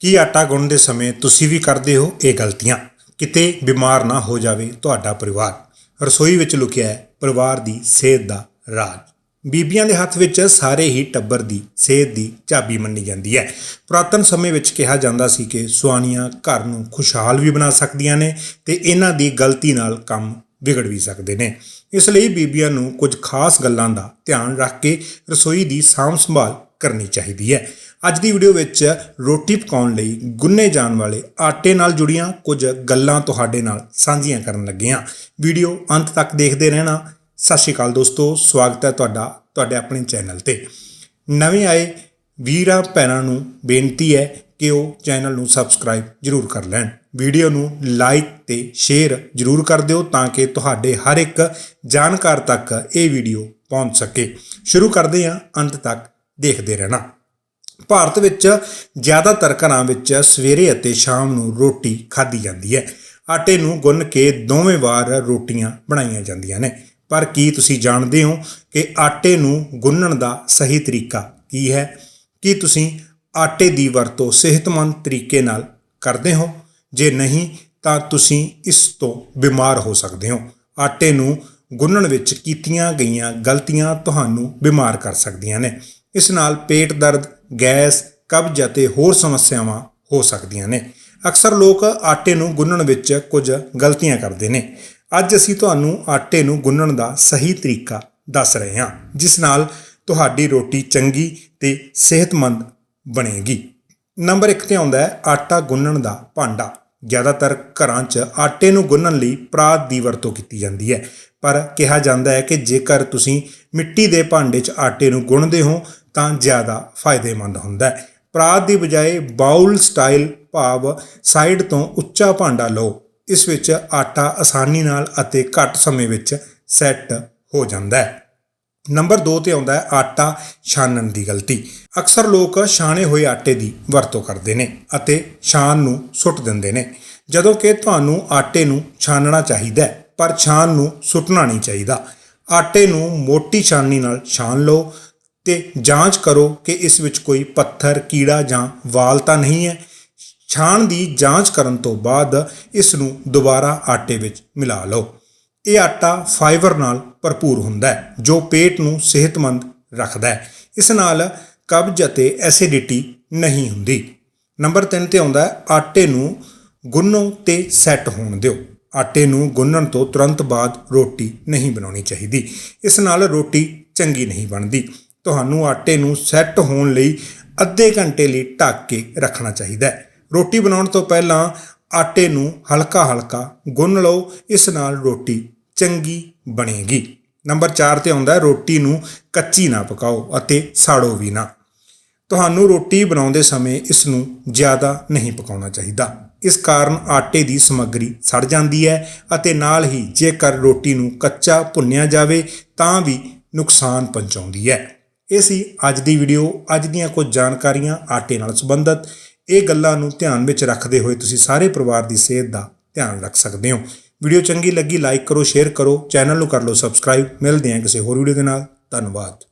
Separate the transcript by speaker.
Speaker 1: ਕੀ ਆਟਾ ਗੁੰਨਦੇ ਸਮੇਂ ਤੁਸੀਂ ਵੀ ਕਰਦੇ ਹੋ ਇਹ ਗਲਤੀਆਂ? ਕਿਤੇ ਬਿਮਾਰ ਨਾ ਹੋ ਜਾਵੇ ਤੁਹਾਡਾ ਪਰਿਵਾਰ। ਰਸੋਈ ਵਿੱਚ ਲੁਕਿਆ ਹੈ ਪਰਿਵਾਰ ਦੀ ਸਿਹਤ ਦਾ ਰਾਜ। ਬੀਬੀਆਂ ਦੇ ਹੱਥ ਵਿੱਚ ਸਾਰੇ ਹੀ ਟੱਬਰ ਦੀ ਸਿਹਤ ਦੀ ਚਾਬੀ ਮੰਨੀ ਜਾਂਦੀ ਹੈ। ਪੁਰਾਤਨ ਸਮੇਂ ਵਿੱਚ ਕਿਹਾ ਜਾਂਦਾ ਸੀ ਕਿ ਸੁਆਣੀਆਂ ਘਰ ਨੂੰ ਖੁਸ਼ਹਾਲ ਵੀ ਬਣਾ ਸਕਦੀਆਂ ਨੇ ਤੇ ਇਹਨਾਂ ਦੀ ਗਲਤੀ ਨਾਲ ਕੰਮ ਵਿਗੜ ਵੀ ਸਕਦੇ ਨੇ। ਇਸ ਲਈ ਬੀਬੀਆਂ ਨੂੰ ਕੁਝ ਖਾਸ ਗੱਲਾਂ ਦਾ ਧਿਆਨ ਰੱਖ ਕੇ ਰਸੋਈ ਦੀ ਸਾਂਭ ਸੰਭਾਲ ਕਰਨੀ ਚਾਹੀਦੀ ਹੈ। ਅੱਜ ਦੀ ਵੀਡੀਓ ਵਿੱਚ ਰੋਟੀ ਪਕਾਉਣ ਲਈ ਗੁੰਨੇ ਜਾਣ ਵਾਲੇ ਆਟੇ ਨਾਲ ਜੁੜੀਆਂ ਕੁਝ ਗੱਲਾਂ ਤੁਹਾਡੇ ਨਾਲ ਸਾਂਝੀਆਂ ਕਰਨ ਲੱਗੇ ਹਾਂ ਵੀਡੀਓ ਅੰਤ ਤੱਕ ਦੇਖਦੇ ਰਹਿਣਾ। ਸਤਿ ਸ਼੍ਰੀ ਅਕਾਲ ਦੋਸਤੋ, ਸਵਾਗਤ ਹੈ ਤੁਹਾਡਾ, ਤੁਹਾਡੇ ਆਪਣੇ ਚੈਨਲ ਤੇ। ਨਵੇਂ ਆਏ ਵੀਰਾਂ ਭੈਣਾਂ ਨੂੰ ਬੇਨਤੀ ਹੈ ਕਿ ਉਹ ਚੈਨਲ ਨੂੰ ਸਬਸਕ੍ਰਾਈਬ ਜਰੂਰ ਕਰ ਲੈਣ। ਵੀਡੀਓ ਨੂੰ ਲਾਈਕ ਤੇ ਸ਼ੇਅਰ ਜਰੂਰ ਕਰ ਦਿਓ ਤਾਂ ਕਿ ਤੁਹਾਡੇ ਹਰ ਇੱਕ ਜਾਣਕਾਰ ਤੱਕ ਇਹ ਵੀਡੀਓ ਪਹੁੰਚ ਸਕੇ। ਸ਼ੁਰੂ ਕਰਦੇ ਹਾਂ ਅੰਤ ਤੱਕ। ਦੇਖਦੇ ਰਹਿਣਾ। ਭਾਰਤ ਵਿੱਚ ਜ਼ਿਆਦਾਤਰ ਘਰਾਂ ਵਿੱਚ ਸਵੇਰੇ ਅਤੇ ਸ਼ਾਮ ਨੂੰ ਰੋਟੀ ਖਾਧੀ ਜਾਂਦੀ ਹੈ। ਆਟੇ ਨੂੰ ਗੁੰਨ ਕੇ ਦੋਵੇਂ ਵਾਰ ਰੋਟੀਆਂ ਬਣਾਈਆਂ ਜਾਂਦੀਆਂ ਨੇ। ਪਰ ਕੀ ਤੁਸੀਂ ਜਾਣਦੇ ਹੋ ਕਿ ਆਟੇ ਨੂੰ ਗੁੰਨਣ ਦਾ ਸਹੀ ਤਰੀਕਾ ਕੀ ਹੈ? ਕੀ ਤੁਸੀਂ ਆਟੇ ਦੀ ਵਰਤੋਂ ਸਿਹਤਮੰਦ ਤਰੀਕੇ ਨਾਲ ਕਰਦੇ ਹੋ? ਜੇ ਨਹੀਂ, ਤਾਂ ਤੁਸੀਂ ਇਸ ਤੋਂ ਬਿਮਾਰ ਹੋ ਸਕਦੇ ਹੋ। ਆਟੇ ਨੂੰ ਗੁੰਨਣ ਵਿੱਚ ਕੀਤੀਆਂ ਗਈਆਂ ਗਲਤੀਆਂ ਤੁਹਾਨੂੰ ਬਿਮਾਰ ਕਰ ਸਕਦੀਆਂ ਨੇ। ਇਸ ਨਾਲ ਪੇਟ ਦਰਦ, ਗੈਸ, ਕਬਜ਼ ਅਤੇ ਹੋਰ ਸਮੱਸਿਆਵਾਂ ਹੋ ਸਕਦੀਆਂ ਨੇ। ਅਕਸਰ ਲੋਕ ਆਟੇ ਨੂੰ ਗੁੰਨਣ ਵਿੱਚ ਕੁਝ ਗਲਤੀਆਂ ਕਰਦੇ ਨੇ। ਅੱਜ ਅਸੀਂ ਤੁਹਾਨੂੰ ਆਟੇ ਨੂੰ ਗੁੰਨਣ ਦਾ ਸਹੀ ਤਰੀਕਾ ਦੱਸ ਰਹੇ ਹਾਂ, ਜਿਸ ਨਾਲ ਤੁਹਾਡੀ ਰੋਟੀ ਚੰਗੀ ਤੇ ਸਿਹਤਮੰਦ ਬਣੇਗੀ। ਨੰਬਰ 1 ਤੇ ਆਉਂਦਾ ਹੈ, ਆਟਾ ਗੁੰਨਣ ਦਾ ਭਾਂਡਾ। ਜ਼ਿਆਦਾਤਰ ਘਰਾਂ 'ਚ ਆਟੇ ਨੂੰ ਗੁੰਨਣ ਲਈ ਪਰਾਤ ਦੀ ਵਰਤੋਂ ਕੀਤੀ ਜਾਂਦੀ ਹੈ। ਪਰ ਕਿਹਾ ਜਾਂਦਾ ਹੈ ਕਿ ਜੇਕਰ ਤੁਸੀਂ ਮਿੱਟੀ ਦੇ ਭਾਂਡੇ 'ਚ ਆਟੇ ਨੂੰ ਗੁੰਨਦੇ ਹੋ, ਤਾਂ ਜ਼ਿਆਦਾ ਫਾਇਦੇਮੰਦ ਹੁੰਦਾ ਹੈ। ਪਰਾਤ ਦੀ ਬਜਾਏ ਬਾਉਲ ਸਟਾਈਲ ਭਾਵ ਸਾਈਡ ਤੋਂ ਉੱਚਾ ਭਾਂਡਾ ਲਓ। ਇਸ ਵਿੱਚ ਆਟਾ ਆਸਾਨੀ ਨਾਲ ਅਤੇ ਘੱਟ ਸਮੇਂ ਵਿੱਚ ਸੈੱਟ ਹੋ ਜਾਂਦਾ ਹੈ। ਨੰਬਰ 2 ਤੇ ਆਉਂਦਾ ਹੈ ਆਟਾ ਛਾਣਨ ਦੀ ਗਲਤੀ। ਅਕਸਰ ਲੋਕ ਛਾਣੇ ਹੋਏ ਆਟੇ ਦੀ ਵਰਤੋਂ ਕਰਦੇ ਨੇ ਅਤੇ ਛਾਣ ਨੂੰ ਸੁੱਟ ਦਿੰਦੇ ਨੇ। ਜਦੋਂ ਕਿ ਤੁਹਾਨੂੰ ਆਟੇ ਨੂੰ ਛਾਨਣਾ ਚਾਹੀਦਾ ਹੈ, ਪਰ ਛਾਣ ਨੂੰ ਸੁੱਟਣਾ ਨਹੀਂ ਚਾਹੀਦਾ। ਆਟੇ ਨੂੰ ਮੋਟੀ ਛਾਨਣੀ ਨਾਲ ਛਾਣ ਲਓ ਤੇ ਜਾਂਚ ਕਰੋ ਕਿ ਇਸ ਵਿੱਚ ਕੋਈ ਪੱਥਰ, ਕੀੜਾ ਜਾਂ ਵਾਲ ਤਾਂ ਨਹੀਂ ਹੈ। ਛਾਣ ਦੀ ਜਾਂਚ ਕਰਨ ਤੋਂ ਬਾਅਦ ਇਸ ਨੂੰ ਦੁਬਾਰਾ ਆਟੇ ਵਿੱਚ ਮਿਲਾ ਲਓ। ਇਹ ਆਟਾ ਫਾਈਬਰ ਨਾਲ ਭਰਪੂਰ ਹੁੰਦਾ ਹੈ, ਜੋ ਪੇਟ ਨੂੰ ਸਿਹਤਮੰਦ ਰੱਖਦਾ ਹੈ। ਇਸ ਨਾਲ ਕਬਜ਼ ਅਤੇ ਐਸਿਡਿਟੀ ਨਹੀਂ ਹੁੰਦੀ। ਨੰਬਰ 3 ਤੇ ਆਉਂਦਾ ਹੈ, ਆਟੇ ਨੂੰ ਗੁੰਨੋ ਤੇ ਸੈੱਟ ਹੋਣ ਦਿਓ। ਆਟੇ ਨੂੰ ਗੁੰਨਣ ਤੋਂ ਤੁਰੰਤ ਬਾਅਦ ਰੋਟੀ ਨਹੀਂ ਬਣਾਉਣੀ ਚਾਹੀਦੀ। ਇਸ ਨਾਲ ਰੋਟੀ ਚੰਗੀ ਨਹੀਂ ਬਣਦੀ। ਤੁਹਾਨੂੰ ਆਟੇ ਨੂੰ ਸੈੱਟ ਹੋਣ ਲਈ ਅੱਧੇ ਘੰਟੇ ਲਈ ਢੱਕ ਕੇ ਰੱਖਣਾ ਚਾਹੀਦਾ ਹੈ। ਰੋਟੀ ਬਣਾਉਣ ਤੋਂ ਪਹਿਲਾਂ ਆਟੇ ਨੂੰ ਹਲਕਾ ਹਲਕਾ ਗੁੰਨ ਲਓ, ਇਸ ਨਾਲ ਰੋਟੀ ਚੰਗੀ ਬਣੇਗੀ। ਨੰਬਰ 4 ਤੇ ਆਉਂਦਾ ਰੋਟੀ ਨੂੰ ਕੱਚੀ ਨਾ ਪਕਾਓ ਅਤੇ ਸਾੜੋ ਵੀ ਨਾ। ਤੁਹਾਨੂੰ ਰੋਟੀ ਬਣਾਉਂਦੇ ਸਮੇਂ ਇਸ ਨੂੰ ਜ਼ਿਆਦਾ ਨਹੀਂ ਪਕਾਉਣਾ ਚਾਹੀਦਾ। ਇਸ ਕਾਰਨ ਆਟੇ ਦੀ ਸਮੱਗਰੀ ਸੜ ਜਾਂਦੀ ਹੈ ਅਤੇ ਨਾਲ ਹੀ ਜੇਕਰ ਰੋਟੀ ਨੂੰ ਕੱਚਾ ਭੁੰਨਿਆ ਜਾਵੇ, ਤਾਂ ਵੀ ਨੁਕਸਾਨ ਪਹੁੰਚਾਉਂਦੀ ਹੈ। ਇਹ ਸੀ ਅੱਜ ਦੀ ਵੀਡੀਓ ਅੱਜ ਦੀਆਂ ਕੁਝ ਜਾਣਕਾਰੀਆਂ ਆਟੇ ਨਾਲ ਸੰਬੰਧਿਤ। ਇਹ ਗੱਲਾਂ ਨੂੰ ਧਿਆਨ ਵਿੱਚ ਰੱਖਦੇ ਹੋਏ ਤੁਸੀਂ ਸਾਰੇ ਪਰਿਵਾਰ ਦੀ ਸਿਹਤ ਦਾ ਧਿਆਨ ਰੱਖ ਸਕਦੇ ਹੋ। ਵੀਡੀਓ ਚੰਗੀ ਲੱਗੀ ਲਾਈਕ ਕਰੋ ਸ਼ੇਅਰ ਕਰੋ ਚੈਨਲ ਨੂੰ ਕਰ ਲਓ ਸਬਸਕ੍ਰਾਈਬ ਮਿਲਦੇ ਹਾਂ ਕਿਸੇ ਹੋਰ ਵੀਡੀਓ ਦੇ ਨਾਲ। ਧੰਨਵਾਦ।